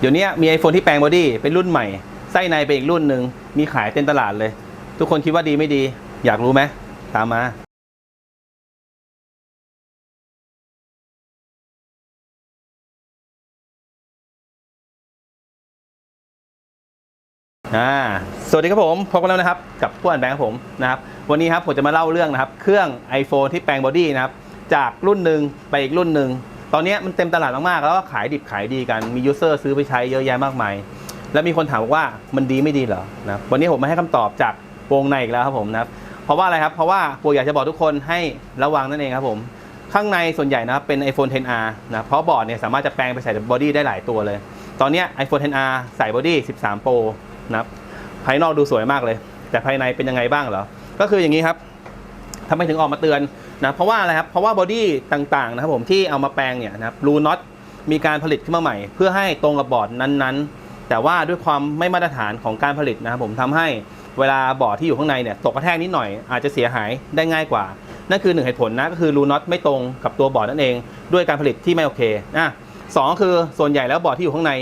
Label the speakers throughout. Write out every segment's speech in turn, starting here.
Speaker 1: เดี๋ยวนี้มี iPhone ที่แปลงบอดี้เป็นรุ่นใหม่ ไส้ในเป็นอีกรุ่นหนึ่งมีขายเต็มตลาดเลย ทุกคนคิดว่าดีไม่ดี อยากรู้ไหมตามมาอ่าสวัสดีครับผมพบกันแล้วนะครับ กับผู้อ่านแบงค์ครับผมนะครับวันนี้ครับผมจะมาเล่าเรื่องนะครับ เครื่อง iPhone ที่แปลงบอดี้นะครับจากรุ่นหนึ่งไปอีกรุ่นหนึ่ง ตอนนี้มันเต็มตลาดมากๆ แล้วก็ขายดิบขายดีกันมียูเซอร์ซื้อไปใช้เยอะแยะมากมาย แล้วมีคนถามว่ามันดีไม่ดีเหรอนะวันนี้ผมมาให้คำตอบจากวงในอีกแล้วครับผมนะเพราะว่าอะไรครับเพราะว่าผมอยากจะบอกทุกคนให้ระวังนั่นเองครับผมข้างในส่วนใหญ่นะครับเป็น iPhone 10R นะเพราะบอร์ดเนี่ยสามารถจะแปลงไปใส่บอดี้ได้หลายตัวเลย ตอนนี้ iPhone 10R ใส่บอดี้ 13 Pro นะครับภายนอกดูสวยมากเลย แต่ภายในเป็นยังไงบ้างเหรอ ก็คืออย่างนี้ครับ ทำไมถึงออกมาเตือนนะเพราะว่าอะไรครับเพราะว่าบอดี้ต่างๆนะครับผมที่เอามาแปลงเนี่ยนะครับรูน็อตมีการผลิตขึ้นมาใหม่ เพื่อให้ตรงกับบอร์ดนั้นๆ แต่ว่าด้วยความไม่มาตรฐานของการผลิตนะครับผมทำให้เวลาบอร์ดที่อยู่ข้างในเนี่ยตกกระแทกนิดหน่อยอาจจะเสียหายได้ง่ายกว่า นั่นคือหนึ่งเหตุผลนะก็คือรูน็อตไม่ตรงกับตัวบอร์ดนั่นเอง ด้วยการผลิตที่ไม่โอเคอะสองคือส่วนใหญ่แล้วบอร์ดที่อยู่ข้างใน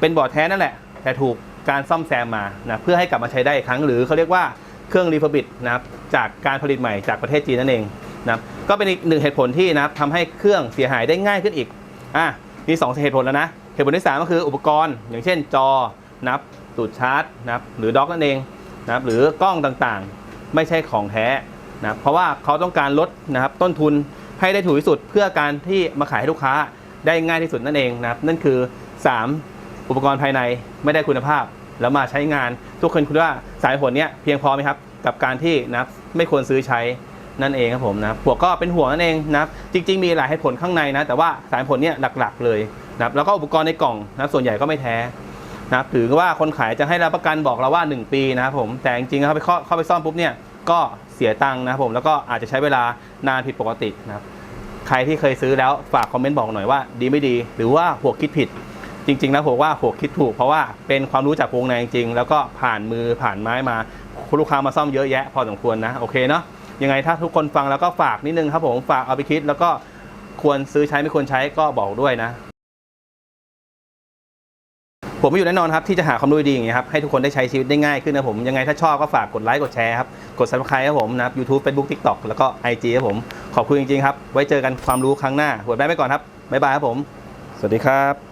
Speaker 1: เป็นบอร์ดแท้นั่นแหละ แต่ถูกการซ่อมแซมมานะเพื่อให้กลับมาใช้ได้อีกครั้งหรือเขาเรียกว่า เครื่องรีเฟอร์บิดนะครับจากการผลิตใหม่จากประเทศจีนนั่นเองนะครับก็เป็นอีกหนึ่งเหตุผลที่นะครับทำให้เครื่องเสียหายได้ง่ายขึ้นอีกอะมีสองเหตุผลแล้วนะเหตุผลที่สามก็คืออุปกรณ์ อย่างเช่นจอนะครับตูดชาร์จนะครับหรือด็อกนั่นเองนะครับหรือกล้องต่างๆ ไม่ใช่ของแท้นะครับเพราะว่าเขาต้องการลดนะครับต้นทุนให้ได้ถูกที่สุดเพื่อการที่มาขายให้ลูกค้าได้ง่ายที่สุดนั่นเองนะครับนั่นคือ 3 อุปกรณ์ภายในไม่ได้คุณภาพ แล้วมาใช้งาน ทุกคนคิดว่าสายผลเนี้ยเพียงพอไหมครับ กับการที่นับไม่ควรซื้อใช้นั่นเองครับผมนะหัวก็เป็นห่วงนั่นเองนะครับจริง ๆ มีหลายเหตุผลข้างในนะ แต่ว่าสายผลเนี้ยหลักๆ เลยนับแล้วก็อุปกรณ์ในกล่องนะส่วนใหญ่ก็ไม่แท้นะถือว่าคนขายจะให้รับประกันบอกเราว่า 1 ปีนะครับผมแต่จริงๆเขาไปเข้าเข้าไปซ่อมปุ๊บเนี่ยก็เสียตังค์นะครับผมแล้วก็อาจจะใช้เวลานานผิดปกตินะครับใครที่เคยซื้อแล้วฝากคอมเมนต์บอกหน่อยว่าดีไม่ดี หรือว่าหัวคิดผิด จริง ๆ แล้วผมว่าหัวคิดถูกเพราะว่าเป็นความรู้จากวงในจริงๆ แล้วก็ผ่านมือผ่านไม้มาคุณลูกค้ามาซ่อมเยอะแยะพอสมควรนะโอเคเนาะยังไงถ้าทุกคนฟังแล้วก็ฝากนิดนึงครับผมฝากเอาไปคิดแล้วก็ควรซื้อใช้ไม่ควรใช้ก็บอกด้วยนะ ผมไม่อยู่แน่นอนครับที่จะหาความรู้ดีอย่างเงี้ยครับให้ทุกคนได้ใช้ชีวิตได้ง่ายขึ้นนะผมยังไงถ้าชอบก็ฝากกดไลค์กดแชร์ครับกด subscribe ครับผมนะครับ YouTube Facebook TikTok แล้วก็ IG ครับผมขอบคุณจริงๆครับไว้เจอกันความรู้ครั้งหน้าหัวแบ๊ไปก่อนครับบ๊ายบายครับผม สวัสดีครับ